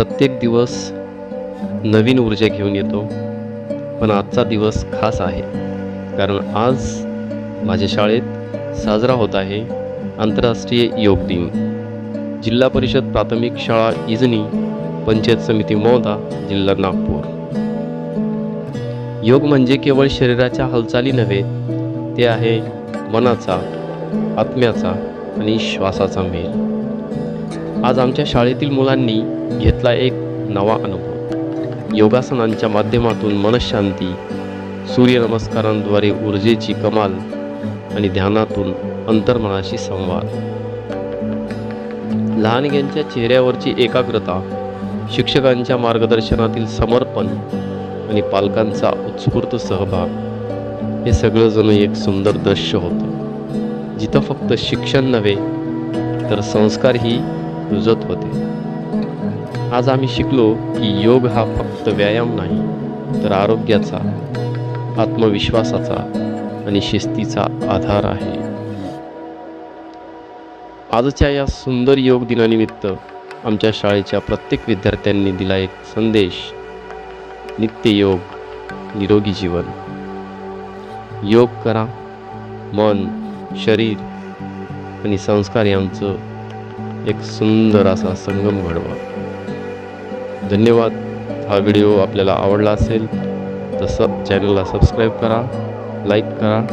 प्रत्येक दिवस नवीन ऊर्जा घेऊन येतो पण आजचा दिवस खास आहे. कारण आज माझ्या शाळेत साजरा होत आहे आंतरराष्ट्रीय योग दिन. जिल्हा परिषद प्राथमिक शाळा इजनी पंचायत समिती मौदा जिल्हा नागपूर. योग म्हणजे केवळ शरीराच्या हालचाली नव्हे ते आहे मनाचा आत्म्याचा आणि श्वासाचा मेल. आज आमच्या शाळेतील मुलांनी घेतला एक नवा अनुभव. योगासनांच्या माध्यमातून मनशांती सूर्यनमस्कारांद्वारे ऊर्जेची कमाल आणि ध्यानातून अंतर्मनाशी संवाद. लहानग्यांच्या चेहऱ्यावरची एकाग्रता शिक्षकांच्या मार्गदर्शनातील समर्पण आणि पालकांचा उत्स्फूर्त सहभाग हे सगळं जणू एक सुंदर दृश्य होतं. जिथं फक्त शिक्षण नव्हे तर संस्कारही रुजत होते. आज आम्ही शिकलो की योग हा फक्त व्यायाम नाही तर आरोग्याचा आत्मविश्वासाचा आणि शिस्तीचा आधार आहे. आजच्या या सुंदर योग दिनानिमित्त आमच्या शाळेच्या प्रत्येक विद्यार्थ्यांनी दिला एक संदेश नित्ययोग निरोगी जीवन. योग करा मन शरीर आणि संस्कार यांचं एक सुंदर असा संगम घडवा. धन्यवाद. हा व्हिडिओ आपल्याला आवडला असेल तर सब चॅनलला सबस्क्राईब करा लाईक करा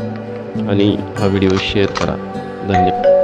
आणि हा व्हिडिओ शेअर करा. धन्यवाद.